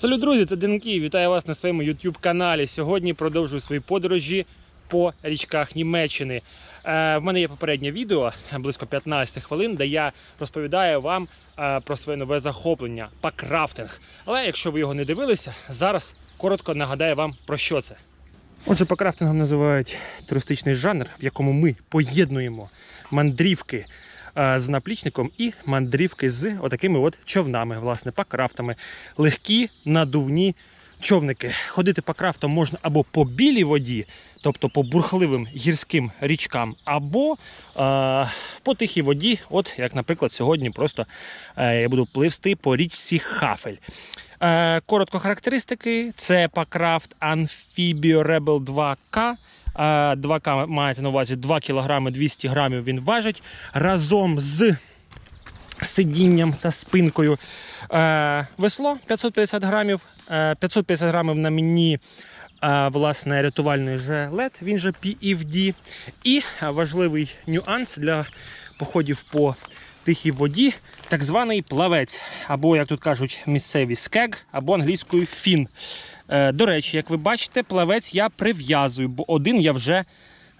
Салют, друзі, це Денки. Вітаю вас на своєму YouTube каналі. Сьогодні продовжую свої подорожі по річках Німеччини. Е, в мене є попереднє відео близько 15 хвилин, де я розповідаю вам е, про своє нове захоплення пакрафтинг. Але якщо ви його не дивилися, зараз коротко нагадаю вам про що це. Отже, пакрафтингом називають туристичний жанр, в якому ми поєднуємо мандрівки з наплічником і мандрівки з отакими от човнами, власне, пакрафтами. Легкі надувні човники. Ходити пакрафтом можна або по білій воді, тобто по бурхливим гірським річкам, або е, по тихій воді, от як, наприклад, сьогодні просто е, я буду пливсти по річці Хафель. Е, коротко характеристики: це Пакрафт Amphibio Rebel 2K. Е, 2К маєте на увазі 2 кг 200 грамів він важить разом з сидінням та спинкою. Е, весло 550 грамів, е, 550 грамів на мені. е, Власне, рятувальний жилет, він же PFD. І важливий нюанс для походів по тихій воді, так званий плавець, або, як тут кажуть, місцеві скег, або англійською фін. Е, До речі, як ви бачите, плавець я прив'язую, бо один я вже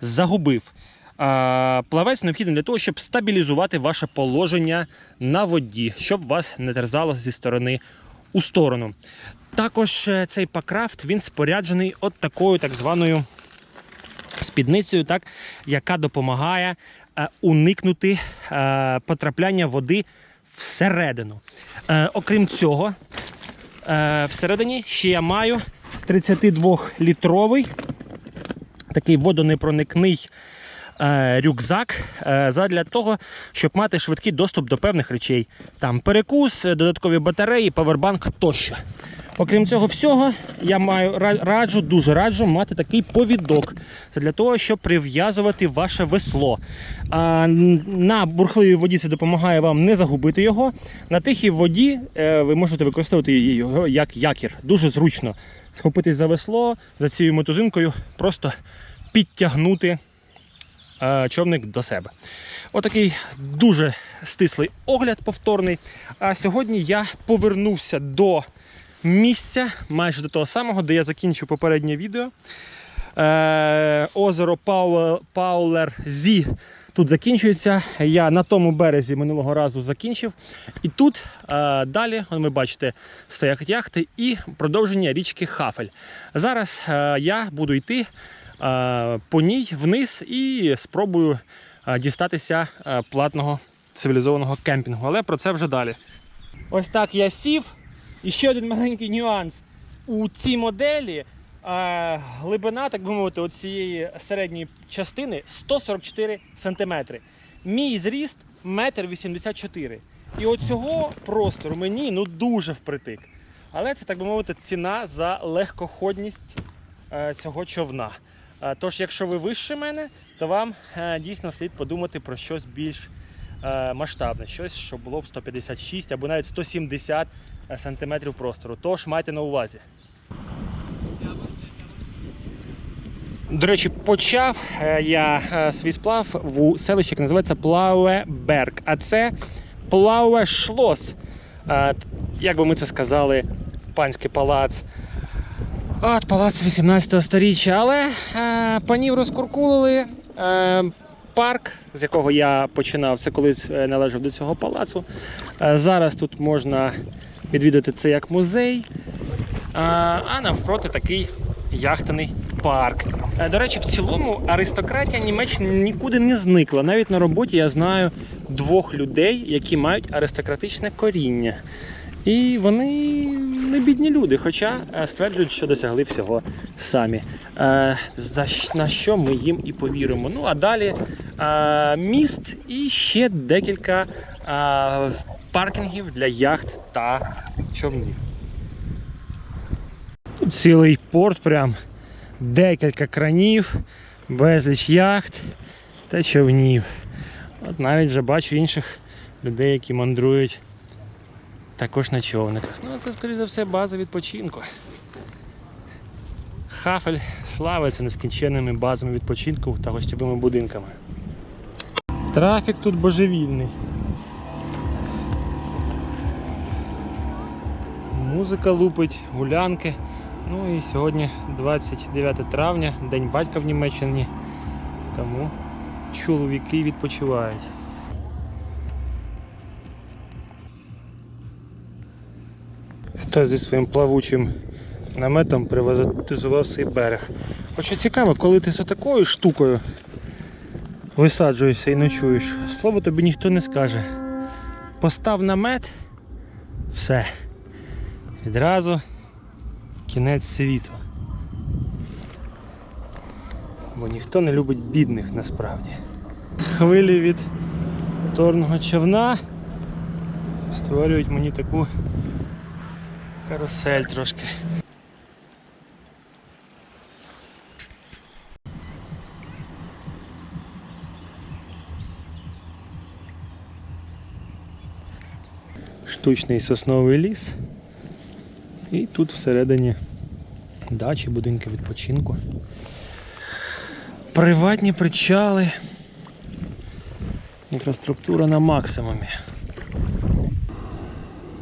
загубив. Плавець необхідний для того, щоб стабілізувати ваше положення на воді, щоб вас не терзало зі сторони у сторону. Також е, цей пакрафт він споряджений от такою так званою спідницею, так, яка допомагає е, уникнути е, потрапляння води всередину. Е, окрім цього, е, всередині ще я маю 32-літровий такий водонепроникний е, рюкзак е, задля того, щоб мати швидкий доступ до певних речей. Там перекус, додаткові батареї, павербанк тощо. Окрім цього всього, я маю раджу, дуже раджу мати такий повідок. Це для того, щоб прив'язувати ваше весло. А, на бурхливій воді це допомагає вам не загубити його. На тихій воді е, ви можете використовувати його як якір. Дуже зручно схопитись за весло, за цією мотузинкою, просто підтягнути е, човник до себе. Отакий дуже стислий огляд повторний. А сьогодні я повернувся до місця, майже до того самого, де я закінчив попереднє відео. Е, озеро Паулер, Зі. Тут закінчується. Я на тому березі минулого разу закінчив. І тут е, далі, ви бачите, стоять яхти і продовження річки Хафель. Зараз е, я буду йти е, по ній вниз і спробую е, дістатися е, платного цивілізованого кемпінгу. Але про це вже далі. Ось так я сів. І ще один маленький нюанс. У цій моделі е, глибина, так би мовити, цієї середньої частини 144 см. Мій зріст 1,84 м. І от цього простору мені ну дуже впритик. Але це, так би мовити, ціна за легкоходність е, цього човна. Е, тож, якщо ви вище мене, то вам е, дійсно слід подумати про щось більш е, масштабне, щось, що було б 156 або навіть 170 сантиметрів простору. Тож майте на увазі. До речі, почав е, я е, свій сплав в селищі, яке називається Плауеберг. А це Плауе Шлос. Е, Як би ми це сказали, панський палац. От палац 18 століття. Але е, панів розкуркулили. Е, парк, з якого я починав, це колись е, належав до цього палацу. Е, зараз тут можна відвідати це як музей. А, а навпроти такий яхтаний парк. Е, До речі, в цілому аристократія Німеччини нікуди не зникла. Навіть на роботі я знаю двох людей, які мають аристократичне коріння. І вони не бідні люди, хоча е, стверджують, що досягли всього самі. Е, За на що ми їм і повіримо. Ну а далі міст і ще декілька паркінгів для яхт та човнів. Тут цілий порт, прям декілька кранів, безліч яхт та човнів. От навіть вже бачу інших людей, які мандрують також на човниках. Ну, це, скоріше за все, база відпочинку. Хафель славиться нескінченними базами відпочинку та гостьовими будинками. Трафік тут божевільний. Музика лупить, гулянки. Ну і сьогодні 29 травня, День батька в Німеччині. Тому чоловіки відпочивають. Хто зі своїм плавучим наметом приватизував свій берег. Хоча цікаво, коли ти з такою штукою висаджуєшся і ночуєш, слово тобі ніхто не скаже. Постав намет, все. Відразу кінець світу. Бо ніхто не любить бідних насправді. Хвилі від моторного човна створюють мені таку карусель трошки. Штучний сосновий ліс. І тут всередині дачі, будинки відпочинку. Приватні причали. Інфраструктура на максимумі.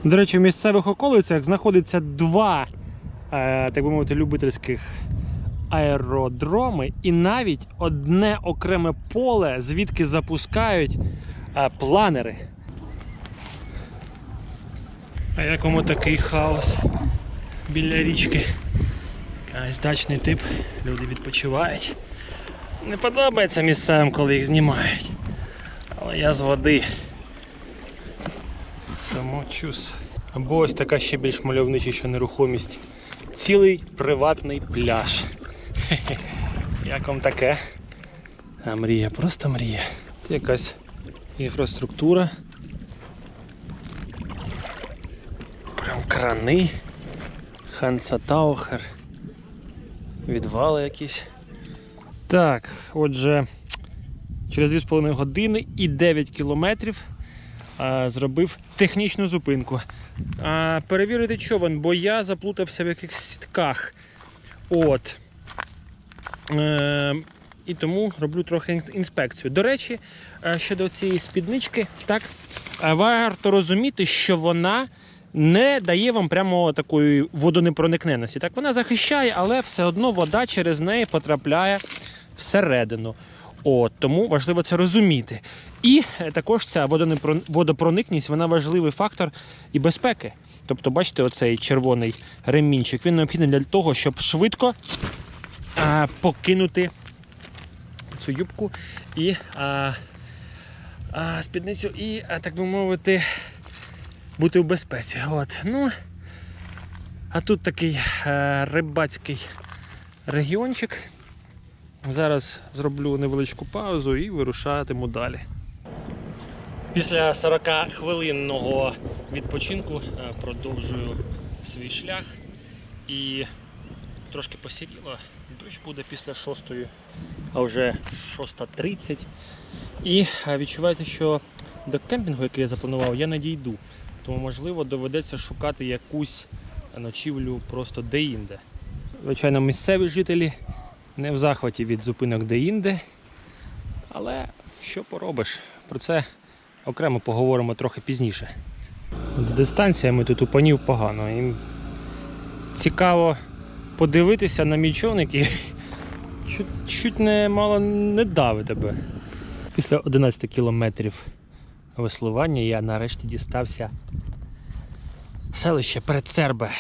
До речі, в місцевих околицях знаходиться два, е, так би мовити, любительських аеродроми і навіть одне окреме поле, звідки запускають е, планери. А як вам такий хаос біля річки? Якийсь дачний тип, люди відпочивають. Не подобається місцевим, коли їх знімають. Але я з води. Тому чус. Або ось така ще більш мальовнича нерухомість. Цілий приватний пляж. Хе-хе. Як вам таке? А мрія, просто мрія. Це якась інфраструктура. Прям крани. Ханса Таухер. Відвали якісь. Так, отже, через 2,5 години і 9 кілометрів а, зробив технічну зупинку. А, перевірити човен, бо я заплутався в якихось сітках. От. Е, і тому роблю трохи інспекцію. До речі, е, щодо цієї спіднички, так, варто розуміти, що вона не дає вам прямо такої водонепроникненості. Так, вона захищає, але все одно вода через неї потрапляє всередину. От, тому важливо це розуміти. І е, також ця водопроникність вона важливий фактор і безпеки. Тобто, бачите, оцей червоний ремінчик, він необхідний для того, щоб швидко а, покинути цю юбку і а, а, спідницю, і, а, так би мовити, бути в безпеці. От. Ну, а тут такий е, рибацький регіончик. Зараз зроблю невеличку паузу і вирушатиму далі. Після 40 хвилинного відпочинку е, продовжую свій шлях і трошки посіріло. Дощ буде після 6, а вже 6.30. І е, відчувається, що до кемпінгу, який я запланував, я не дійду. Тому можливо доведеться шукати якусь ночівлю просто де-інде. Звичайно, місцеві жителі не в захваті від зупинок де-інде. Але що поробиш? Про це окремо поговоримо трохи пізніше. З дистанціями тут у панів погано. Їм цікаво подивитися на мій човник і чуть, чуть не мало не дави тебе. Після 11 кілометрів веслування я нарешті дістався селище Предсербе.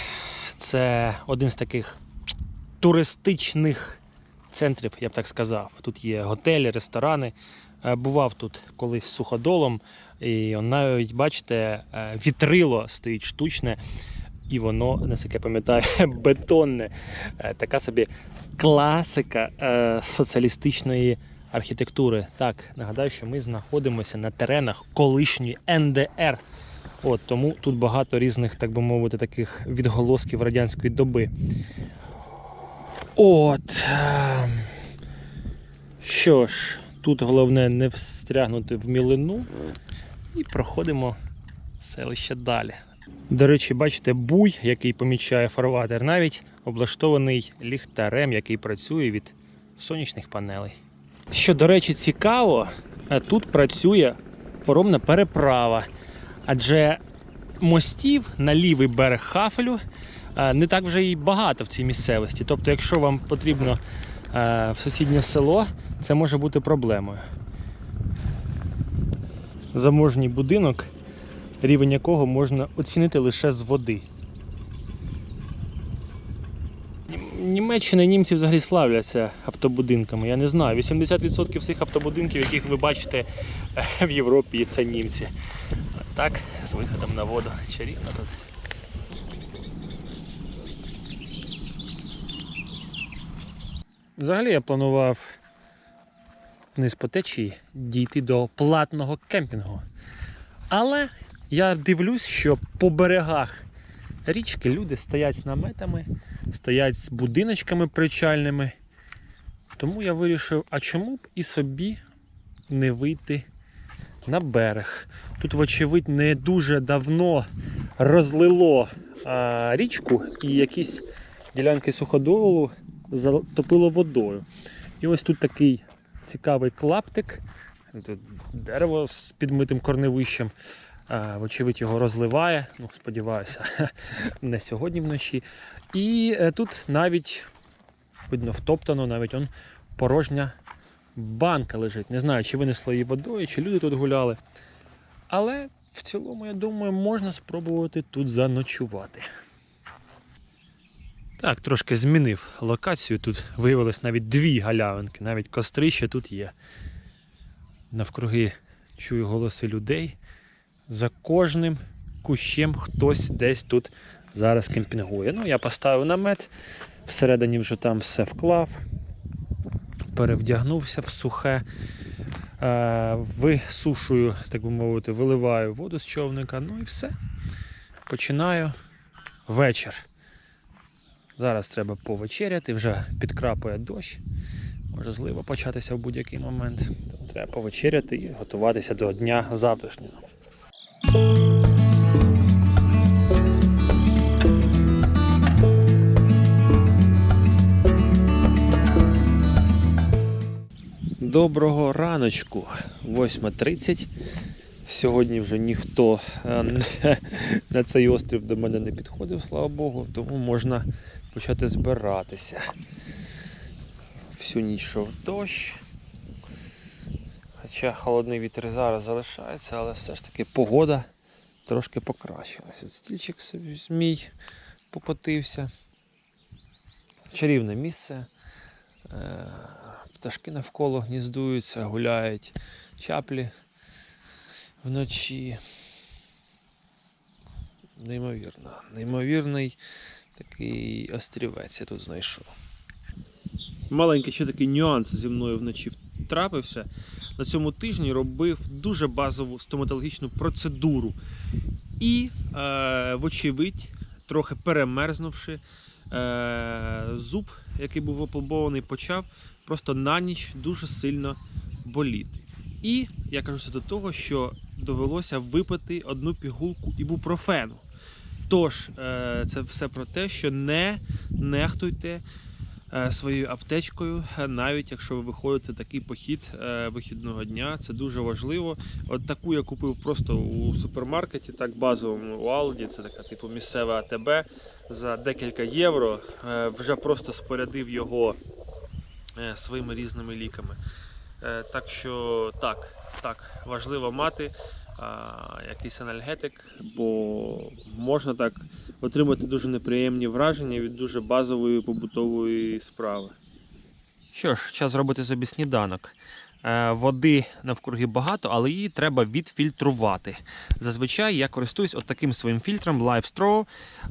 Це один з таких туристичних центрів, я б так сказав. Тут є готелі, ресторани. Е, Бував тут колись суходолом, і навіть, бачите, е, вітрило стоїть штучне, і воно, наскільки я пам'ятаю, бетонне. Е, Така собі класика соціалістичної архітектури. Так, нагадаю, що ми знаходимося на теренах колишньої НДР. От, тому тут багато різних, так би мовити, таких відголосків радянської доби. От. е, Що ж, тут головне не встрягнути в мілину і проходимо селище далі. До речі, бачите, буй, який помічає фарватер, навіть облаштований ліхтарем, який працює від сонячних панелей. Що, до речі, цікаво, е, тут працює поромна переправа. Адже мостів на лівий берег Хафелю е, не так вже і багато в цій місцевості. Тобто, якщо вам потрібно е, в сусіднє село, це може бути проблемою. Заможній будинок, рівень якого можна оцінити лише з води. Нім- Німеччина і німці взагалі славляться автобудинками. Я не знаю. 80% всіх автобудинків, яких ви бачите е, в Європі, це німці. Так, з виходом на воду. Чарівно тут. Взагалі я планував вниз по течії дійти до платного кемпінгу. Але я дивлюсь, що по берегах річки люди стоять з наметами, стоять з будиночками причальними. Тому я вирішив, а чому б і собі не вийти на берег. Тут, вочевидь, не дуже давно розлило а, річку і якісь ділянки суходолу затопило водою. І ось тут такий цікавий клаптик. Тут дерево з підмитим корневищем. Вочевидь, його розливає. Ну, сподіваюся, не сьогодні вночі. І е, тут навіть видно втоптано, навіть он порожня банка лежить. Не знаю, чи винесло її водою, чи люди тут гуляли. Але в цілому, я думаю, можна спробувати тут заночувати. Так, трошки змінив локацію. Тут виявилось навіть дві галявинки, навіть кострище тут є. Навкруги чую голоси людей. За кожним кущем хтось десь тут зараз кемпінгує. Ну, я поставив намет, всередині вже там все вклав, перевдягнувся в сухе, е, висушую, так би мовити, виливаю воду з човника, ну і все. Починаю вечір. Зараз треба повечеряти, вже підкрапує дощ. Може злива початися в будь-який момент. Тому треба повечеряти і готуватися до дня завтрашнього. Доброго раночку, 8.30. Сьогодні вже ніхто е, на цей острів до мене не підходив, слава Богу, тому можна почати збиратися. Всю ніч йшов дощ. Хоча холодний вітер зараз залишається, але все ж таки погода трошки покращилась. От стільчик змій покотився. Чарівне місце. Пташки навколо гніздуються, гуляють чаплі вночі. Неймовірно. Неймовірний такий острівець я тут знайшов. Маленький ще такий нюанс зі мною вночі трапився. На цьому тижні робив дуже базову стоматологічну процедуру. І, е, вочевидь, трохи перемерзнувши, зуб, який був опломбований, почав просто на ніч дуже сильно боліти. І я кажу це до того, що довелося випити одну пігулку ібупрофену. Тож, е, це все про те, що не нехтуйте е, своєю аптечкою, е, навіть якщо ви виходите такий похід е, вихідного дня, це дуже важливо. От таку я купив просто у супермаркеті, так базовому у Алді, це така типу місцева АТБ за декілька євро. Е, Вже просто спорядив його е, своїми різними ліками. Е, Так що так, так, важливо мати якийсь анальгетик, бо можна так отримати дуже неприємні враження від дуже базової побутової справи. Що ж, час зробити собі сніданок. Е, Води навкруги багато, але її треба відфільтрувати. Зазвичай я користуюсь от таким своїм фільтром Live Straw,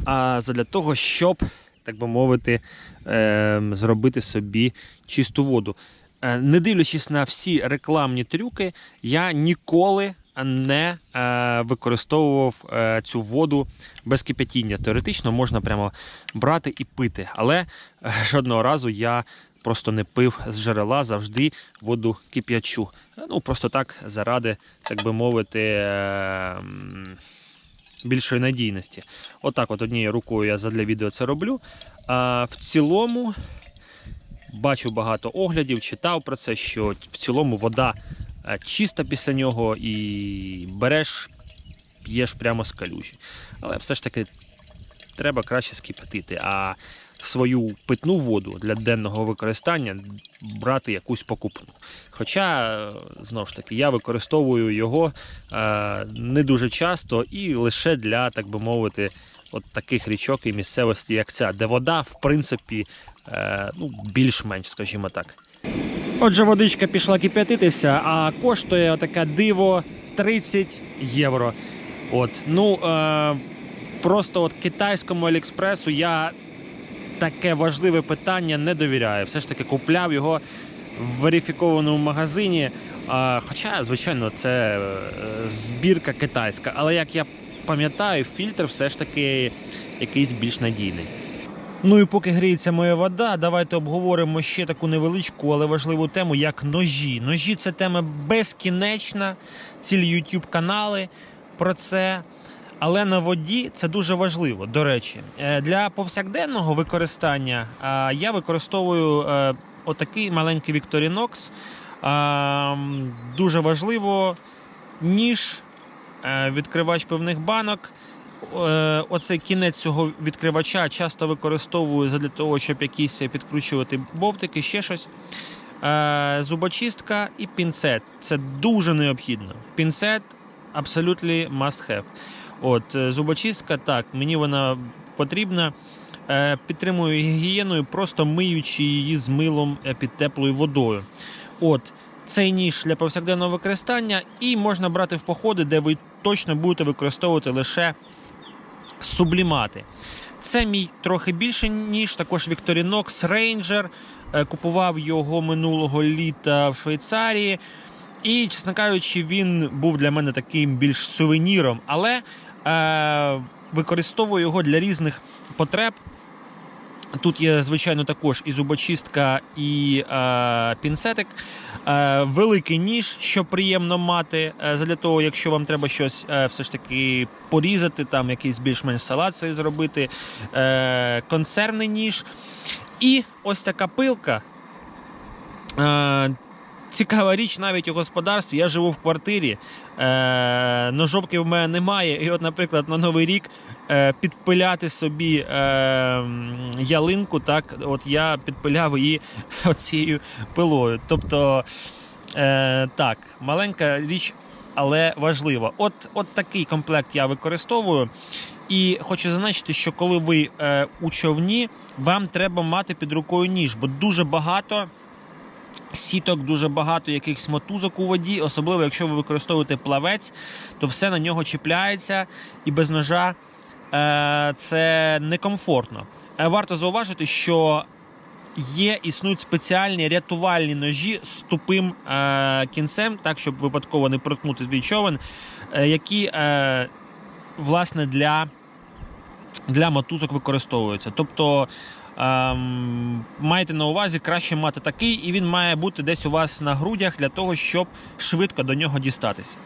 а, задля того, щоб, так би мовити, ем, зробити собі чисту воду. Е, Не дивлячись на всі рекламні трюки, я ніколи не е, використовував е, цю воду без кипятіння. Теоретично можна прямо брати і пити, але е, жодного разу я просто не пив з джерела, завжди воду кип'ячу. Ну, просто так, заради, так би мовити, е, більшої надійності. Отак, от однією рукою я задля відео це роблю. А в цілому бачу багато оглядів, читав про це, що в цілому вода е, чиста після нього і береш п'єш прямо з калюжі. Але все ж таки треба краще скипятити, а свою питну воду для денного використання брати якусь покупну. Хоча, знову ж таки, я використовую його е, не дуже часто і лише для, так би мовити, от таких річок і місцевості, як ця, де вода, в принципі, е, ну, більш-менш, скажімо так. Отже, водичка пішла кип'ятитися, а коштує таке диво 30 євро. От, ну, е, просто от китайському Аліекспресу я таке важливе питання не довіряю. Все ж таки купляв його в верифікованому магазині. Хоча, звичайно, це е, збірка китайська. Але як я пам'ятаю, фільтр все ж таки якийсь більш надійний. Ну і поки гріється моя вода, давайте обговоримо ще таку невеличку, але важливу тему, як ножі. Ножі це тема безкінечна, цілі YouTube канали про це. Але на воді це дуже важливо. До речі, Е, для повсякденного використання е, я використовую е, отакий маленький Victorinox. Дуже важливо ніж, відкривач пивних банок. Оцей кінець цього відкривача часто використовую для того, щоб якісь підкручувати бовтики, ще щось. Зубочистка і пінцет. Це дуже необхідно. Пінцет абсолютно must have. От, е, зубочистка, так, мені вона потрібна. Е, Підтримую гігієною, просто миючи її з милом е, під теплою водою. От, цей ніж для повсякденного використання, і можна брати в походи, де ви точно будете використовувати лише сублімати. Це мій трохи більший ніж, також Victorinox Ranger. Купував його минулого літа в Швейцарії. І, чесно кажучи, він був для мене таким більш сувеніром, але використовую його для різних потреб. Тут є, звичайно, також і зубочистка, і е, пінцетик. Е, великий ніж, що приємно мати, е, для того, якщо вам треба щось е, все ж таки порізати, там якийсь більш-менш салат зробити, е, консервний ніж. І ось така пилка. Е, Цікава річ навіть у господарстві. Я живу в квартирі, е, ножовки в мене немає. І, от, наприклад, на Новий рік е, підпиляти собі е, ялинку, так, от я підпиляв її оцією пилою. Тобто, е, так, маленька річ, але важлива. От, от такий комплект я використовую. І хочу зазначити, що коли ви е, у човні, вам треба мати під рукою ніж, бо дуже багато сіток, дуже багато якихось мотузок у воді, особливо якщо ви використовуєте плавець, то все на нього чіпляється і без ножа е, це некомфортно. Е, варто зауважити, що є існують спеціальні рятувальні ножі з тупим е, кінцем, так щоб випадково не проткнути свій човен, е, які е, власне для, для мотузок використовуються. Тобто майте на увазі, краще мати такий, і він має бути десь у вас на грудях для того, щоб швидко до нього дістатися.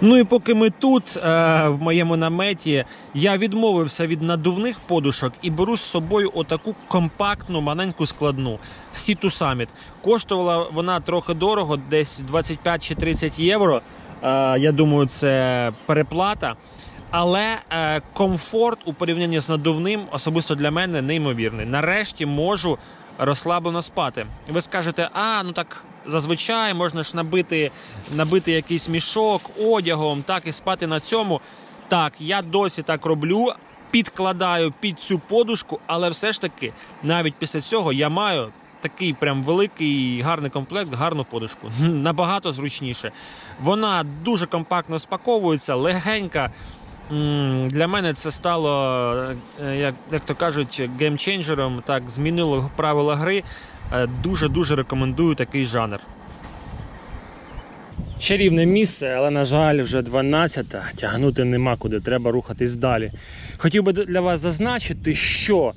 Ну і поки ми тут, е, в моєму наметі, я відмовився від надувних подушок і беру з собою отаку компактну маленьку складну to Summit. Коштувала вона трохи дорого, десь 25 чи 30 євро. Е, я думаю, це переплата. Але е, комфорт у порівнянні з надувним особисто для мене неймовірний. Нарешті можу розслаблено спати. Ви скажете, а ну так зазвичай можна ж набити, набити якийсь мішок одягом, так і спати на цьому. Так, я досі так роблю, підкладаю під цю подушку, але все ж таки, навіть після цього я маю такий прям великий гарний комплект, гарну подушку. Набагато зручніше. Вона дуже компактно спаковується, легенька. Для мене це стало, е, як, як то кажуть, геймченджером, так, змінило правила гри. Е, Дуже-дуже рекомендую такий жанр. Чарівне місце, але, на жаль, вже 12 тягнути нема куди, треба рухатись далі. Хотів би для вас зазначити, що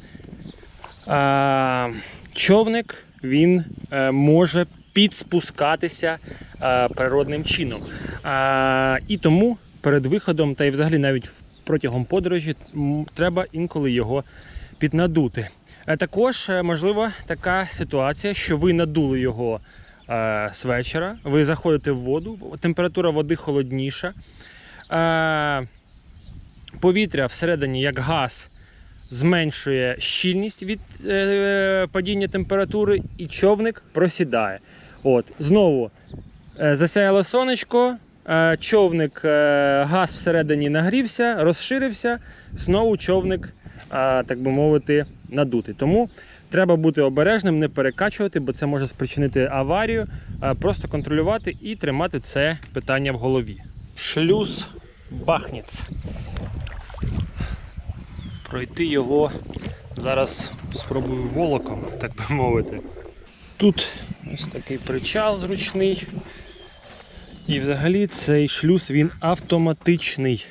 е, човник він е, може підспускатися е, природним чином. Е, і тому перед виходом, та й взагалі навіть протягом подорожі, треба інколи його піднадути. Е, Також е, можлива така ситуація, що ви надули його е, з вечора, ви заходите в воду, температура води холодніша. Е, повітря всередині, як газ, зменшує щільність від е, падіння температури, і човник просідає. От, знову е, засяяло сонечко, е, човник, е, газ всередині нагрівся, розширився, знову човник, е, так би мовити, надутий. Тому треба бути обережним, не перекачувати, бо це може спричинити аварію. Е, Просто контролювати і тримати це питання в голові. Шлюз Бахніц. Пройти його зараз спробую волоком, так би мовити. Тут ось такий причал зручний. І взагалі цей шлюз він автоматичний.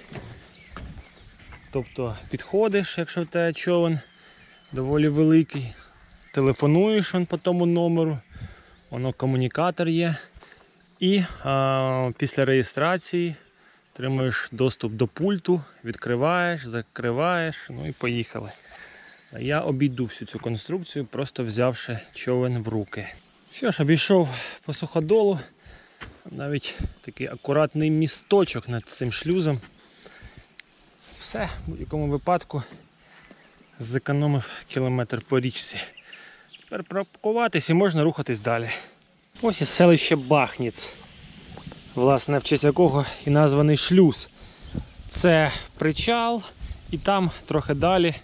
Тобто підходиш, якщо в тебе човен доволі великий, телефонуєш по тому номеру, воно комунікатор є. І а, після реєстрації отримуєш доступ до пульту, відкриваєш, закриваєш, ну і поїхали. Я обійду всю цю конструкцію, просто взявши човен в руки. Що ж, обійшов по суходолу. Навіть такий акуратний місточок над цим шлюзом. Все, в будь-якому випадку зекономив кілометр по річці. Тепер пропакуватись і можна рухатись далі. Ось і селище Бахніц, власне, в честь якого і названий шлюз. Це причал, і там трохи далі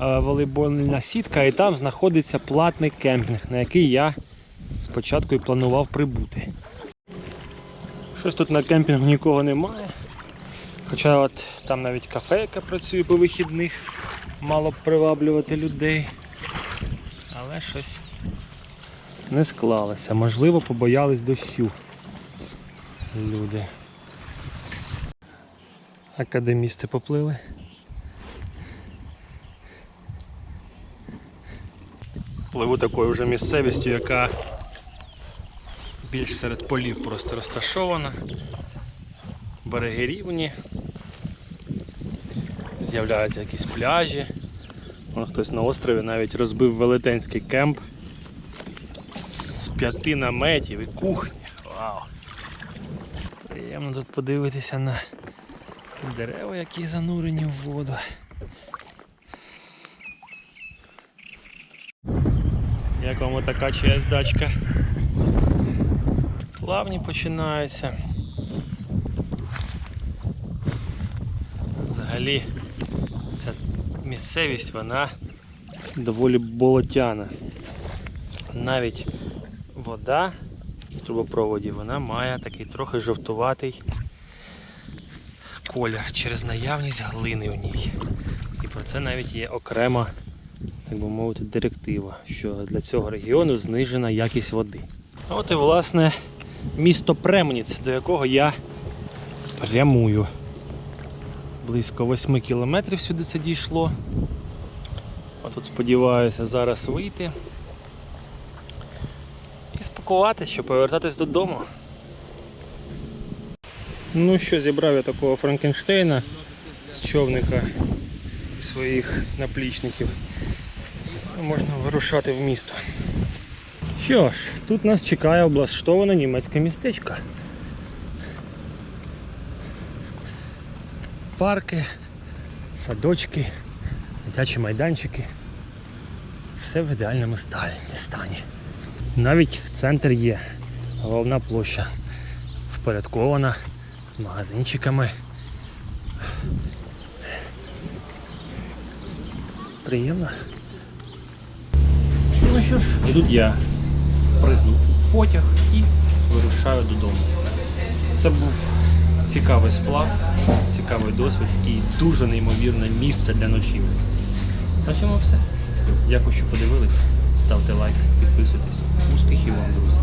е, волейбольна сітка, і там знаходиться платний кемпінг, на який я спочатку і планував прибути. Щось тут на кемпінгу нікого немає. Хоча от там навіть кафе, яке працює по вихідних, мало б приваблювати людей. Але щось не склалося. Можливо, побоялись дощу. Люди. Академісти поплили. Пливу такою вже місцевістю, яка більш серед полів просто розташована. Береги рівні. З'являються якісь пляжі. Вон хтось на острові навіть розбив велетенський кемп з п'яти наметів і кухні. Вау! Приємно тут подивитися на дерева, які занурені в воду. Як вам така чиясь дачка? Плавні починаються. Взагалі ця місцевість вона доволі болотяна. Навіть вода в трубопроводі вона має такий трохи жовтуватий колір через наявність глини в ній. І про це навіть є окрема, так би мовити, директива, що для цього регіону знижена якість води. А от і власне місто Премніць, до якого я прямую. Близько 8 кілометрів сюди це дійшло. А тут сподіваюся зараз вийти і спакуватися, щоб повертатись додому. Ну що, зібрав я такого Франкенштейна з човника і своїх наплічників. Можна вирушати в місто. Що ж, тут нас чекає облаштоване німецьке містечко. Парки, садочки, дитячі майданчики. Все в ідеальному стані. Навіть центр є. Головна площа впорядкована з магазинчиками. Приємно. Ну що ж, тут я пригну у потяг і вирушаю додому. Це був цікавий сплав, цікавий досвід і дуже неймовірне місце для ночівлі. На цьому все. Дякую, що подивились. Ставте лайк, підписуйтесь. Успіхів вам, друзі!